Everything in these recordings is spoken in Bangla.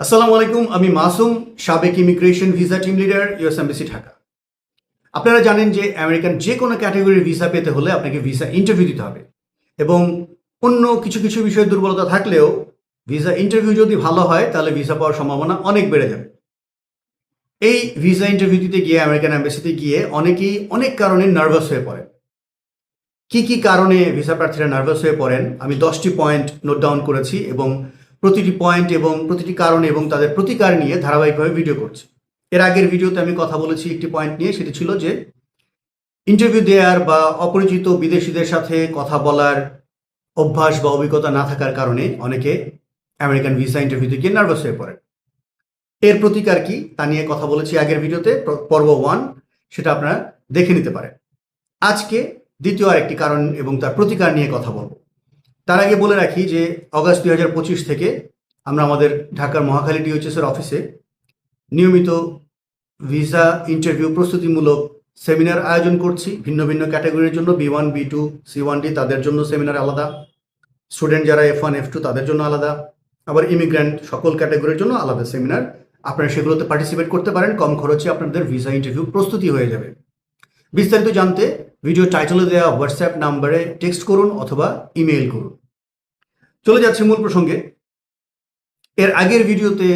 আসসালামু আলাইকুম, আমি মাসুম, সাবেক immigration visa team leader US embassy Dhaka. আপনারা জানেন যে আমেরিকান যে কোনো ক্যাটাগরির ভিসা পেতে হলে আপনাকে ভিসা ইন্টারভিউ দিতে হবে। এবং অন্য কিছু কিছু বিষয়ে দুর্বলতা থাকলেও ভিসা ইন্টারভিউ যদি ভালো হয়, তাহলে ভিসা পাওয়ার সম্ভাবনা অনেক বেড়ে যাবে। এই ভিসা ইন্টারভিউ দিতে গিয়ে আমেরিকান এম্বাসিতে গিয়ে অনেকেই অনেক কারণে নার্ভাস হয়ে পড়েন। কি কি কারণে ভিসা প্রার্থীরা নার্ভাস হয়ে পড়েন, আমি দশটি পয়েন্ট নোট ডাউন করেছি এবং প্রতিটি পয়েন্ট এবং প্রতিটি কারণ এবং তাদের প্রতিকার নিয়ে ধারাবাহিকভাবে ভিডিও করছে। এর আগের ভিডিওতে আমি কথা বলেছি একটি পয়েন্ট নিয়ে, সেটি ছিল যে ইন্টারভিউ দেওয়ার বা অপরিচিত বিদেশিদের সাথে কথা বলার অভ্যাস বা অভিজ্ঞতা না থাকার কারণে অনেকে আমেরিকান ভিসা ইন্টারভিউতে গিয়ে নার্ভাস হয়ে পড়ে। এর প্রতিকার কি তা নিয়ে কথা বলেছি আগের ভিডিওতে পর্ব ওয়ান সেটা আপনারা দেখে নিতে পারেন। আজকে দ্বিতীয় আরেকটি কারণ এবং তার প্রতিকার নিয়ে কথা বলব। তার আগে বলে রাখি যে অগাস্ট দুই হাজার পঁচিশ থেকে আমরা আমাদের ঢাকার মহাখালী ডিওচএস এর অফিসে নিয়মিত ভিসা ইন্টারভিউ প্রস্তুতিমূলক সেমিনার আয়োজন করছি। ভিন্ন ভিন্ন ক্যাটাগরির জন্য B one B two C one D তাদের জন্য সেমিনার আলাদা। স্টুডেন্ট যারা এফ ওয়ান এফ টু তাদের জন্য আলাদা। আবার ইমিগ্র্যান্ট সকল ক্যাটাগরির জন্য আলাদা সেমিনার আপনারা সেগুলোতে পার্টিসিপেট করতে পারেন। কম খরচে আপনাদের ভিসা ইন্টারভিউ প্রস্তুতি হয়ে যাবে। বিস্তারিত জানতে ভিডিও টাইটেলে দেওয়া হোয়াটসঅ্যাপ নাম্বারে টেক্সট করুন অথবা ইমেইল করুন। চলে যাচ্ছে মূল প্রসঙ্গে। এর আগের ভিডিওতে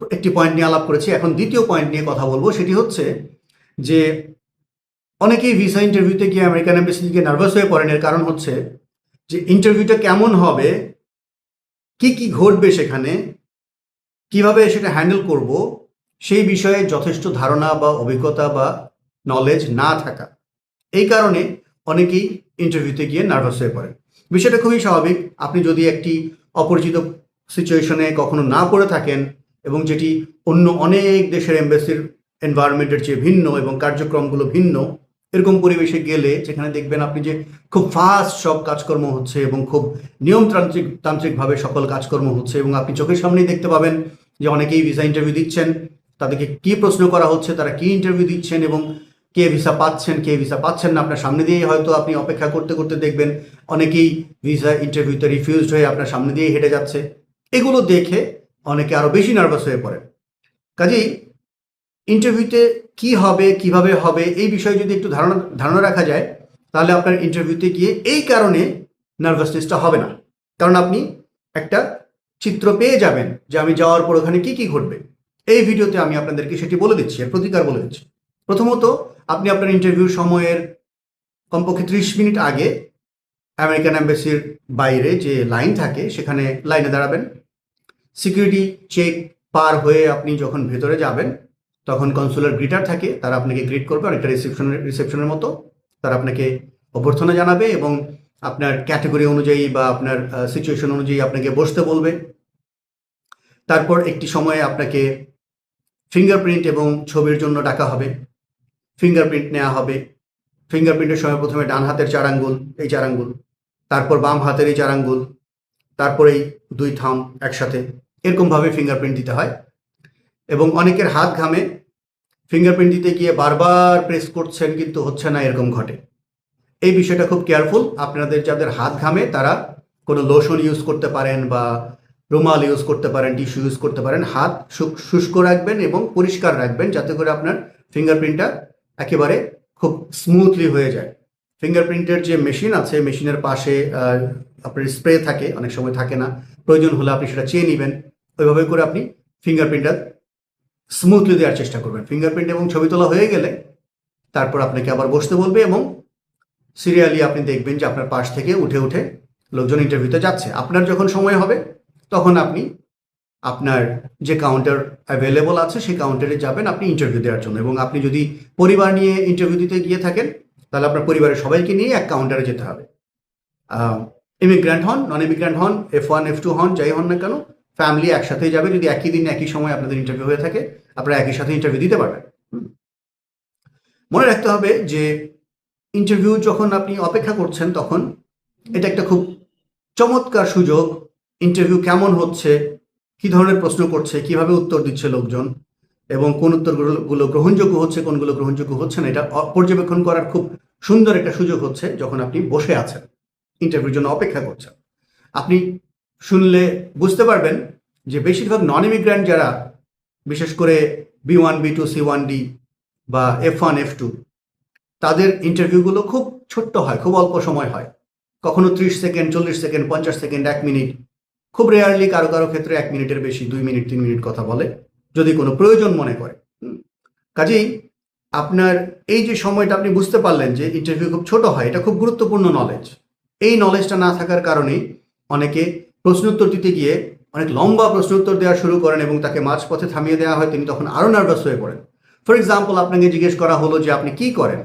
একটি পয়েন্ট নিয়ে আলাপ করেছি। এখন দ্বিতীয় পয়েন্ট নিয়ে কথা বলব। সেটি হচ্ছে যে অনেকেই ভিসা ইন্টারভিউতে গিয়ে আমেরিকান এম্বাসি গিয়ে নার্ভাস হয়ে পড়েন। এর কারণ হচ্ছে যে ইন্টারভিউটা কেমন হবে, কি কি ঘটবে সেখানে, কীভাবে সেটা হ্যান্ডেল করব, সেই বিষয়ে যথেষ্ট ধারণা বা অভিজ্ঞতা বা নলেজ না থাকা। এই কারণে অনেকেই ইন্টারভিউতে গিয়ে নার্ভাস হয়ে পড়েন বিষয়টা খুবই স্বাভাবিক। আপনি যদি একটি অপরিচিত সিচুয়েশনে কখনো না পড়ে থাকেন এবং যেটি অন্য অনেক দেশের এম্বাসির এনভায়রনমেন্টের চেয়ে ভিন্ন এবং কার্যক্রমগুলো ভিন্ন, এরকম পরিবেশে গেলে যেখানে দেখবেন আপনি যে খুব ফাস্ট সব কাজকর্ম হচ্ছে এবং খুব নিয়মতান্ত্রিক, তান্ত্রিকভাবে সকল কাজকর্ম হচ্ছে এবং আপনি চোখের সামনেই দেখতে পাবেন যে অনেকেই ভিসা ইন্টারভিউ দিচ্ছেন, তাদেরকে কি প্রশ্ন করা হচ্ছে, তারা কি ইন্টারভিউ দিচ্ছেন এবং কে ভিসা পাচ্ছেন, কে ভিসা পাচ্ছেন না, আপনার সামনে দিয়েই হয়তো আপনি অপেক্ষা করতে করতে দেখবেন। অনেকেই ভিসা ইন্টারভিউতে রিফিউজড হয়ে আপনার সামনে দিয়েই হেঁটে যাচ্ছে। এগুলো দেখে অনেকে আরও বেশি নার্ভাস হয়ে পড়ে কাজেই ইন্টারভিউতে কি হবে, কীভাবে হবে, এই বিষয়ে যদি একটু ধারণা ধারণা রাখা যায়, তাহলে আপনার ইন্টারভিউতে গিয়ে এই কারণে নার্ভাসনেসটা হবে না। কারণ আপনি একটা চিত্র পেয়ে যাবেন যে আমি যাওয়ার পর ওখানে কি কি ঘটবে। এই ভিডিওতে আমি আপনাদেরকে সেটি বলে দিচ্ছি প্রতিকার বলে দিচ্ছি। প্রথমত, আপনি আপনার ইন্টারভিউ সময়ের কমপক্ষে ত্রিশ মিনিট আগে আমেরিকান অ্যাম্বাসির বাইরে যে লাইন থাকে, সেখানে লাইনে দাঁড়াবেন। সিকিউরিটি চেক পার হয়ে আপনি যখন ভেতরে যাবেন, তখন কনসুলার গ্রিটার থাকে, তারা আপনাকে গ্রিট করবে অনেকটা রিসেপশনের রিসেপশনের মতো। তারা আপনাকে অভ্যর্থনা জানাবে এবং আপনার ক্যাটাগরি অনুযায়ী বা আপনার সিচুয়েশন অনুযায়ী আপনাকে বসতে বলবে। তারপর একটি সময়ে আপনাকে ফিঙ্গারপ্রিন্ট এবং ছবির জন্য ডাকা হবে। ফিঙ্গারপ্রিন্ট নেওয়া হবে। ফিঙ্গারপ্রিন্টের সময় প্রথমে ডান হাতের চার আঙ্গুল, এই চার আঙ্গুল, তারপর বাম হাতের এই চার আঙ্গুল তারপরেই দুই থাম একসাথে, এরকমভাবে ফিঙ্গারপ্রিন্ট দিতে হয়। এবং অনেকের হাত ঘামে ফিঙ্গারপ্রিন্ট দিতে গিয়ে বারবার প্রেস করছেন কিন্তু হচ্ছে না, এরকম ঘটে। এই বিষয়টা খুব কেয়ারফুল আপনাদের যাদের হাত ঘামে, তারা কোনো লোশন ইউজ করতে পারেন বা রুমাল ইউজ করতে পারেন টিস্যু ইউজ করতে পারেন, হাত শুষ্ক রাখবেন এবং পরিষ্কার রাখবেন, যাতে করে আপনার ফিঙ্গারপ্রিন্টটা একেবারে খুব স্মুথলি হয়ে যায়। ফিঙ্গারপ্রিন্টের যে মেশিন আছে মেশিনের পাশে আপনার স্প্রে থাকে, অনেক সময় থাকে না। প্রয়োজন হলে আপনি সেটা চেয়ে নেবেন। ওইভাবে করে আপনি ফিঙ্গারপ্রিন্টটা স্মুথলি দেওয়ার চেষ্টা করবেন। ফিঙ্গারপ্রিন্ট এবং ছবি তোলা হয়ে গেলে তারপর আপনাকে আবার বসতে বলবে এবং সিরিয়ালি আপনি দেখবেন যে আপনার পাশ থেকে উঠে উঠে লোকজন ইন্টারভিউতে যাচ্ছে। আপনার যখন সময় হবে, তখন আপনি আপনার যে কাউন্টার অ্যাভেলেবল আছে, সেই কাউন্টারে যাবেন আপনি ইন্টারভিউ দেওয়ার জন্য। এবং আপনি যদি পরিবার নিয়ে ইন্টারভিউ দিতে গিয়ে থাকেন, তাহলে আপনার পরিবারের সবাইকে নিয়ে এক কাউন্টারে যেতে হবে। ইমিগ্র্যান্ট হন নন ইমিগ্র্যান্ট হন এফ ওয়ান এফ টু হন, যাই হন না কেন ফ্যামিলি একসাথেই যাবে। যদি একই দিন, একই সময় আপনাদের ইন্টারভিউ হয়ে থাকে, আপনারা একই সাথে ইন্টারভিউ দিতে পারবেন। মনে রাখতে হবে যে ইন্টারভিউ যখন আপনি অপেক্ষা করছেন, তখন এটা একটা খুব চমৎকার সুযোগ। ইন্টারভিউ কেমন হচ্ছে কি ধরনের প্রশ্ন করছে, কীভাবে উত্তর দিচ্ছে লোকজন, এবং কোন উত্তরগুলো গ্রহণযোগ্য হচ্ছে, কোনগুলো গ্রহণযোগ্য হচ্ছে না, এটা পর্যবেক্ষণ করার খুব সুন্দর একটা সুযোগ হচ্ছে যখন আপনি বসে আছেন ইন্টারভিউর জন্য অপেক্ষা করছেন। আপনি শুনলে বুঝতে পারবেন যে বেশিরভাগ নন ইমিগ্র্যান্ট যারা, বিশেষ করে B one B two C one D বা এফ ওয়ান এফ টু তাদের ইন্টারভিউগুলো খুব ছোট্ট হয়, খুব অল্প সময় হয়। কখনো ত্রিশ সেকেন্ড, চল্লিশ সেকেন্ড, পঞ্চাশ সেকেন্ড, এক মিনিট খুব রেয়ারলি কারও কারও ক্ষেত্রে এক মিনিটের বেশি, দুই মিনিট, তিন মিনিট কথা বলে, যদি কোনো প্রয়োজন মনে করে। কাজেই আপনার এই যে সময়টা আপনি বুঝতে পারলেন যে ইন্টারভিউ খুব ছোট হয়, এটা খুব গুরুত্বপূর্ণ নলেজ এই নলেজটা না থাকার কারণেই অনেকে প্রশ্নোত্তর দিতে গিয়ে অনেক লম্বা প্রশ্নোত্তর দেওয়া শুরু করেন এবং তাকে মাঝপথে থামিয়ে দেওয়া হয়, তিনি তখন আরও নার্ভাস হয়ে পড়েন। ফর এক্সাম্পল আপনাকে জিজ্ঞেস করা হলো যে আপনি কি করেন?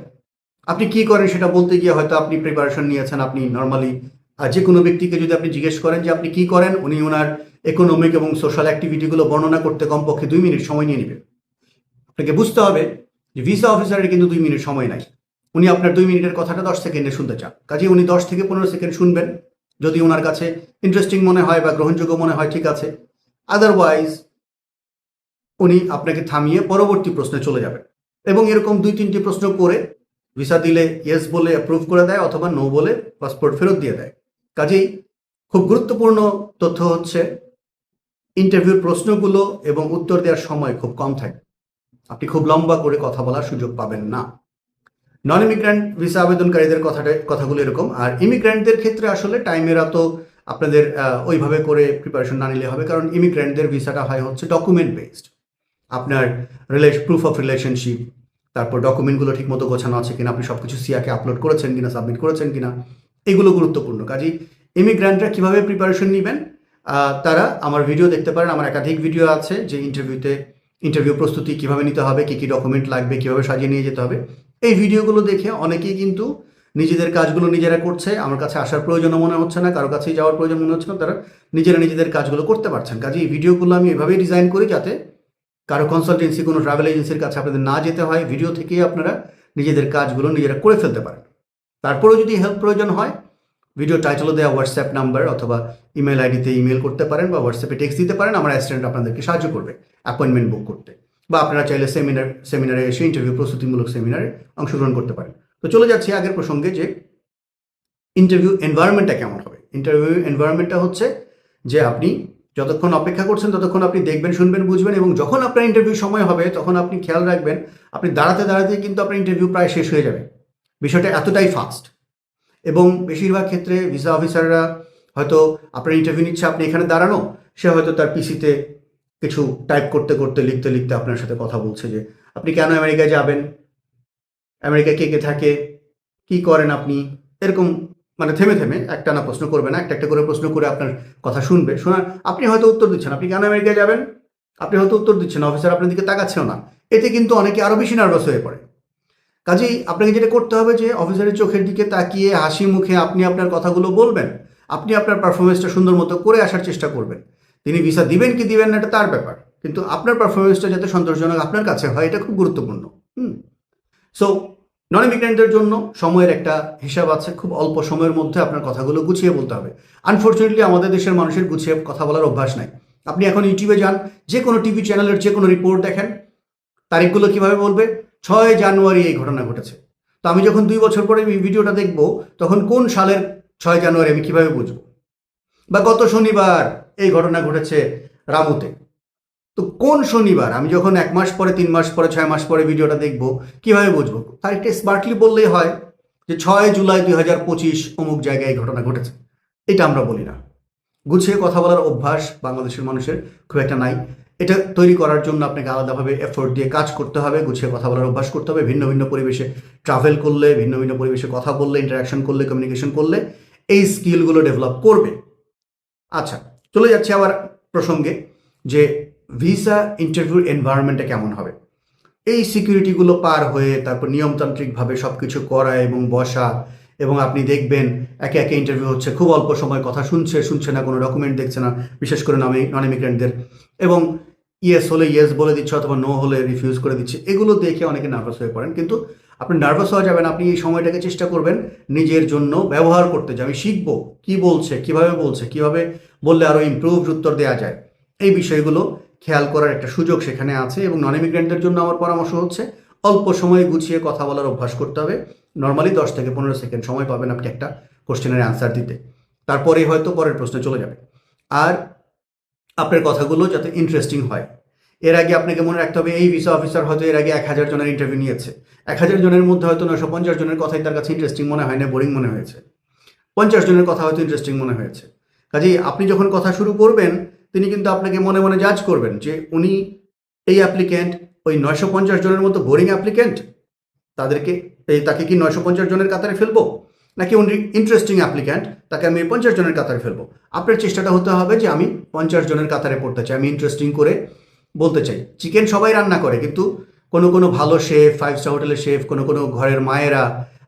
আপনি কি করেন সেটা বলতে গিয়ে হয়তো আপনি প্রিপারেশন নিয়েছেন, আপনি নর্মালি যে কোনো ব্যক্তিকে যদি আপনি জিজ্ঞেস করেন যে আপনি কি করেন, উনি ওনার ইকোনমিক এবং সোশ্যাল অ্যাক্টিভিটিগুলো বর্ণনা করতে কমপক্ষে দুই মিনিট সময় নিয়ে নেবেন। আপনাকে বুঝতে হবে যে ভিসা অফিসারের কিন্তু দুই মিনিট সময় নাই। উনি আপনার দুই মিনিটের কথাটা দশ সেকেন্ডে শুনতে চান। কাজে উনি দশ থেকে পনেরো সেকেন্ড শুনবেন। যদি ওনার কাছে ইন্টারেস্টিং মনে হয় বা গ্রহণযোগ্য মনে হয়, ঠিক আছে। আদারওয়াইজ উনি আপনাকে থামিয়ে পরবর্তী প্রশ্নে চলে যাবেন। এবং এরকম দুই তিনটি প্রশ্ন করে ভিসা দিলে ইয়েস বলে অ্যাপ্রুভ করে দেয় অথবা নো বলে পাসপোর্ট ফেরত দিয়ে দেয়। কাজেই খুব গুরুত্বপূর্ণ তথ্য হচ্ছে ইন্টারভিউর প্রশ্নগুলো এবং উত্তর দেওয়ার সময় খুব কম থাকে। আপনি খুব লম্বা করে কথা বলার সুযোগ পাবেন না। নন ইমিগ্র্যান্ট ভিসা আবেদনকারীদের কথাটা, কথাগুলো এরকম। আর ইমিগ্র্যান্টদের ক্ষেত্রে আসলে টাইমের এত আপনাদের ওইভাবে করে প্রিপারেশন না নিলে হবে। কারণ ইমিগ্র্যান্টদের ভিসাটা হয় হচ্ছে ডকুমেন্ট বেসড আপনার রিলেশ প্রুফ অফ রিলেশনশিপ তারপর ডকুমেন্টগুলো ঠিকমতো গোছানো আছে কিনা, আপনি সব কিছু সিয়াকে আপলোড করেছেন কিনা সাবমিট করেছেন কিনা এগুলো গুরুত্বপূর্ণ। কাজেই ইমিগ্র্যান্টরা কীভাবে প্রিপারেশন নেবেন তারা আমার ভিডিও দেখতে পারেন, আমার একাধিক ভিডিও আছে যে ইন্টারভিউতে ইন্টারভিউ প্রস্তুতি কীভাবে নিতে হবে, কি কি ডকুমেন্ট লাগবে, কীভাবে সাজিয়ে নিয়ে যেতে হবে। এই ভিডিওগুলো দেখে অনেকেই কিন্তু নিজেদের কাজগুলো নিজেরা করছে, আমার কাছে আসার প্রয়োজনও মনে হচ্ছে না, কারও কাছেই যাওয়ার প্রয়োজন মনে হচ্ছে না, তারা নিজেরা নিজেদের কাজগুলো করতে পারছেন। কাজে এই ভিডিওগুলো আমি এভাবেই ডিজাইন করি যাতে কারও কনসালটেন্সি কোনো ট্রাভেল এজেন্সির কাছে আপনাদের না যেতে হয় ভিডিও থেকেই আপনারা নিজেদের কাজগুলো নিজেরা করে ফেলতে পারেন। তারপরেও যদি হেল্প প্রয়োজন হয় ভিডিও টাইটেলও দেওয়া হোয়াটসঅ্যাপ নাম্বার অথবা ইমেল আইডিতে ইমেল করতে পারেন বা হোয়াটসঅ্যাপে টেক্সট দিতে পারেন, আমার অ্যাসিস্ট্যান্ট আপনাদেরকে সাহায্য করবে অ্যাপয়েন্টমেন্ট বুক করতে। বা আপনারা চাইলে সেমিনার সেমিনারে এসে ইন্টারভিউ প্রস্তুতিমূলক সেমিনারে অংশগ্রহণ করতে পারেন। তো চলে যাচ্ছি আগের প্রসঙ্গে যে ইন্টারভিউ এনভায়রনমেন্টটা কেমন হবে? ইন্টারভিউ এনভায়রনমেন্টটা হচ্ছে যে আপনি যতক্ষণ অপেক্ষা করছেন, ততক্ষণ আপনি দেখবেন, শুনবেন, বুঝবেন এবং যখন আপনার ইন্টারভিউ সময় হবে, তখন আপনি খেয়াল রাখবেন, আপনি দাঁড়াতে দাঁড়াতে কিন্তু আপনার ইন্টারভিউ প্রায় শেষ হয়ে যাবে। বিষয়টা এতটাই ফাস্ট এবং বেশিরভাগ ক্ষেত্রে ভিসা অফিসাররা হয়তো আপনার ইন্টারভিউ নিচ্ছে, আপনি এখানে দাঁড়ানো, সে হয়তো তার পিসিতে কিছু টাইপ করতে করতে, লিখতে লিখতে আপনার সাথে কথা বলছে যে, আপনি কেন আমেরিকায় যাবেন? আমেরিকায় কে কে থাকে? কি করেন আপনি? এরকম মানে থেমে থেমে একটা না প্রশ্ন করবে না একটা একটা করে প্রশ্ন করে আপনার কথা শুনবে। শোনা আপনি হয়তো উত্তর দিচ্ছেন, আপনি কেন আমেরিকায় যাবেন? আপনি হয়তো উত্তর দিচ্ছেন, অফিসার আপনার দিকে তাকাচ্ছেও না। এতে কিন্তু অনেকে আরও বেশি নার্ভাস হয়ে পড়ে। কাজেই আপনাকে যেটা করতে হবে যে অফিসারের চোখের দিকে তাকিয়ে হাসি মুখে আপনি আপনার কথাগুলো বলবেন, আপনি আপনার পারফরমেন্সটা সুন্দর মতো করে আসার চেষ্টা করবেন। তিনি ভিসা দিবেন কি দিবেন না, এটা তার ব্যাপার। কিন্তু আপনার পারফরমেন্সটা যাতে সন্তোষজনক আপনার কাছে হয়, এটা খুব গুরুত্বপূর্ণ। হুম। সো নন ইমিগ্রেন্টদের জন্য সময়ের একটা হিসাব আছে, খুব অল্প সময়ের মধ্যে আপনার কথাগুলো গুছিয়ে বলতে হবে। আনফর্চুনেটলি আমাদের দেশের মানুষের গুছিয়ে কথা বলার অভ্যাস নাই। আপনি এখন ইউটিউবে যান যে কোনো টিভি চ্যানেলের যে কোনো রিপোর্ট দেখেন, তারিখগুলো কীভাবে বলবে ছয় জানুয়ারি এই ঘটনা ঘটেছে। তো আমি যখন দুই বছর পরে এই ভিডিওটা দেখব, তখন কোন সালের ছয় জানুয়ারি আমি কীভাবে বুঝব? বা গত শনিবার এই ঘটনা ঘটেছে রামুতে। তো কোন শনিবার? আমি যখন এক মাস পরে, তিন মাস পরে, ছয় মাস পরে ভিডিওটা দেখব, কীভাবে বুঝব? তারিখটা স্মার্টলি বললেই হয় যে ছয় জুলাই দুই হাজার পঁচিশ অমুক জায়গায় এই ঘটনা ঘটেছে। এটা আমরা বলি না। গুছিয়ে কথা বলার অভ্যাস বাংলাদেশের মানুষের খুব একটা নাই। এটা তৈরি করার জন্য আপনাকে আলাদাভাবে এফোর্ট দিয়ে কাজ করতে হবে, গুছিয়ে কথা বলার অভ্যাস করতে হবে, ভিন্ন ভিন্ন পরিবেশে ট্রাভেল করলে, ভিন্ন ভিন্ন পরিবেশে কথা বললে ইন্টারাকশন করলে কমিউনিকেশন করলে এই স্কিলগুলো ডেভেলপ করবে। আচ্ছা চলে যাচ্ছে আবার প্রসঙ্গে যে ভিসা ইন্টারভিউ এনভায়রনমেন্টটা কেমন হবে। এই সিকিউরিটিগুলো পার হয়ে তারপর নিয়মতান্ত্রিকভাবে সব কিছু করা এবং বসা এবং আপনি দেখবেন একে একে ইন্টারভিউ হচ্ছে, খুব অল্প সময় কথা শুনছে শুনছে না, কোনো ডকুমেন্ট দেখছে না, বিশেষ করে নন ইমিগ্রেন্টদের এবং ইয়েস হলে ইয়েস বলে দিচ্ছে অথবা নো হলে রিফিউজ করে দিচ্ছে, এগুলো দেখে অনেকে নার্ভাস হয়ে পড়েন। কিন্তু আপনি নার্ভাস হওয়া যাবেন, আপনি এই সময়টাকে চেষ্টা করবেন নিজের জন্য ব্যবহার করতে যে আমি শিখব কি বলছে, কীভাবে বলছে, কীভাবে বললে আরও ইমপ্রুভ উত্তর দেওয়া যায়। এই বিষয়গুলো খেয়াল করার একটা সুযোগ সেখানে আছে এবং নন ইমিগ্রেন্টদের জন্য আমার পরামর্শ হচ্ছে, অল্প সময়ে গুছিয়ে কথা বলার অভ্যাস করতে হবে। নর্মালি দশ থেকে পনেরো সেকেন্ড সময় পাবেন আপনি একটা কোশ্চেনের অ্যান্সার দিতে। তারপরেই হয়তো পরের প্রশ্নে চলে যাবে আর আপনার কথাগুলো যাতে ইন্টারেস্টিং হয়। এর আগে আপনাকে মনে রাখতে হবে, এই ভিসা অফিসার হয়তো এর আগে এক হাজার জনের ইন্টারভিউ নিয়েছে। এক হাজার জনের মধ্যে হয়তো নয়শো পঞ্চাশ জনের কথাই তার কাছে ইন্টারেস্টিং মনে হয় না বোরিং মনে হয়েছে। পঞ্চাশ জনের কথা হয়তো ইন্টারেস্টিং মনে হয়েছে। কাজেই আপনি যখন কথা শুরু করবেন, তিনি কিন্তু আপনাকে মনে মনে জাজ করবেন যে উনি এই অ্যাপ্লিক্যান্ট ওই নয়শো পঞ্চাশ জনের মতো বোরিং অ্যাপ্লিক্যান্ট তাদেরকে, এই তাকে কি নয়শো পঞ্চাশ জনের কাতারে ফেলব? নাকি উনি ইন্টারেস্টিং অ্যাপ্লিক্যান্ট তাকে আমি পঞ্চাশ জনের কাতারে ফেলব? আপনার চেষ্টাটা হতে হবে যে আমি পঞ্চাশ জনের কাতারে পড়তে চাই, আমি ইন্টারেস্টিং করে বলতে চাই। চিকেন সবাই রান্না করে, কিন্তু কোনো কোনো ভালো শেফ ফাইভ স্টার হোটেলের শেফ কোনো কোনো ঘরের মায়েরা,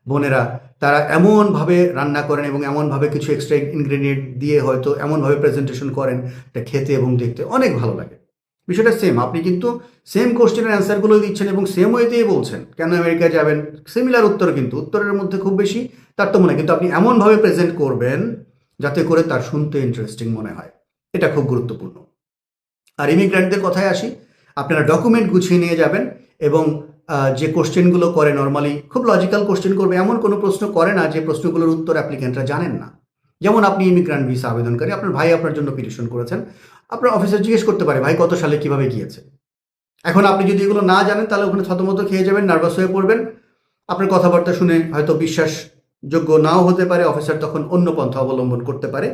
বোনেরা, তারা এমনভাবে রান্না করেন এবং এমনভাবে কিছু এক্সট্রা ইনগ্রেডিয়েন্ট দিয়ে হয়তো এমনভাবে প্রেজেন্টেশন করেন, এটা খেতে এবং দেখতে অনেক ভালো লাগে। বিষয়টা সেম আপনি কিন্তু সেম কোশ্চেনের অ্যান্সারগুলো দিচ্ছেন এবং সেম ওয়েতেই বলছেন। কেন আমেরিকা যাবেন? সিমিলার উত্তর কিন্তু। উত্তরের মধ্যে খুব বেশি তার তো মনে হয় কিন্তু আপনি এমনভাবে প্রেজেন্ট করবেন যাতে করে তার শুনতে ইন্টারেস্টিং মনে হয়। এটা খুব গুরুত্বপূর্ণ। আর ইমিগ্রেন্টদের কথায় আসি। আপনারা ডকুমেন্ট গুছিয়ে নিয়ে যাবেন এবং যে কোশ্চেনগুলো করে নর্মালি খুব লজিক্যাল কোশ্চেন করবে। এমন কোনো প্রশ্ন করে না যে প্রশ্নগুলোর উত্তর অ্যাপ্লিকেন্টরা জানেন না। যেমন আপনি ইমিগ্রান্ট ভিসা আবেদনকারী, আপনার ভাই আপনার জন্য পিটিশন করেছেন, আপনার অফিসার জিজ্ঞেস করতে পারে, ভাই, কত সালে কীভাবে গিয়েছে? এখন আপনি যদি এগুলো না জানেন, তাহলে ওখানে থতমত খেয়ে যাবেন নার্ভাস হয়ে পড়বেন। আপনার কথাবার্তা শুনে হয়তো বিশ্বাসযোগ্য নাও হতে পারে অফিসার তখন অন্য পন্থা অবলম্বন করতে পারে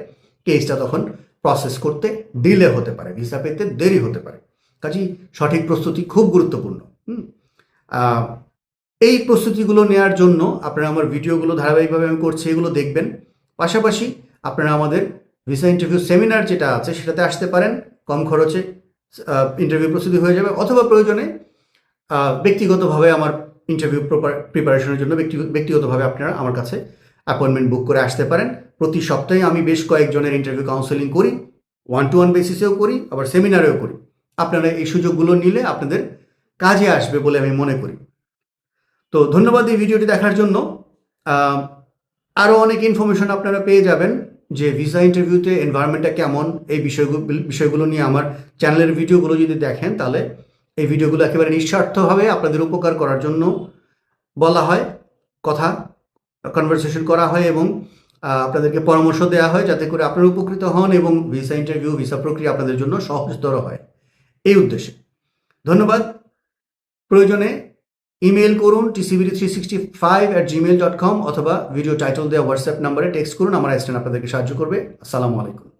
কেসটা তখন প্রসেস করতে ডিলে হতে পারে ভিসা পেতে দেরি হতে পারে। কাজেই সঠিক প্রস্তুতি খুব গুরুত্বপূর্ণ এই প্রস্তুতিগুলো নেওয়ার জন্য আপনারা আমার ভিডিওগুলো ধারাবাহিকভাবে আমি করছি, এগুলো দেখবেন। পাশাপাশি আপনারা আমাদের ভিসা ইন্টারভিউ সেমিনার যেটা আছে সেটাতে আসতে পারেন, কম খরচে ইন্টারভিউ প্রস্তুতি হয়ে যাবে অথবা প্রয়োজনে ব্যক্তিগতভাবে আমার ইন্টারভিউ প্রিপারেশনের জন্য ব্যক্তি ব্যক্তিগতভাবে আপনারা আমার কাছে অ্যাপয়েন্টমেন্ট বুক করে আসতে পারেন। প্রতি সপ্তাহে আমি বেশ কয়েকজনের ইন্টারভিউ কাউন্সেলিং করি ওয়ান টু ওয়ান বেসিসেও করি, আবার সেমিনারেও করি। আপনারা এই সুযোগগুলো নিলে আপনাদের কাজে আসবে বলে আমি মনে করি। তো ধন্যবাদ এই ভিডিওটি দেখার জন্য। আরও অনেক ইনফরমেশন আপনারা পেয়ে যাবেন যে ভিসা ইন্টারভিউতে এনভায়রনমেন্টটা কেমন, এই বিষয়গুলো বিষয়গুলো নিয়ে আমার চ্যানেলের ভিডিওগুলো যদি দেখেন তাহলে এই ভিডিওগুলো একেবারে নিঃস্বার্থভাবে আপনাদের উপকার করার জন্য বলা হয়, কথা কনভারসেশন করা হয় এবং আপনাদেরকে পরামর্শ দেওয়া হয় যাতে করে আপনারা উপকৃত হন এবং ভিসা ইন্টারভিউ ভিসা প্রক্রিয়া আপনাদের জন্য সহজতর হয়। এই উদ্দেশ্যে। ধন্যবাদ। প্রয়োজনে ইমেল করুন TCBD three sixty five at gmail dot com অথবা ভিডিও টাইটেল দেওয়া হোয়াটসঅ্যাপ নাম্বারে টেক্সট করুন, আমার অ্যাসিস্ট্যান্ট আপনাদেরকে সাহায্য করবে। আসসালামু আলাইকুম।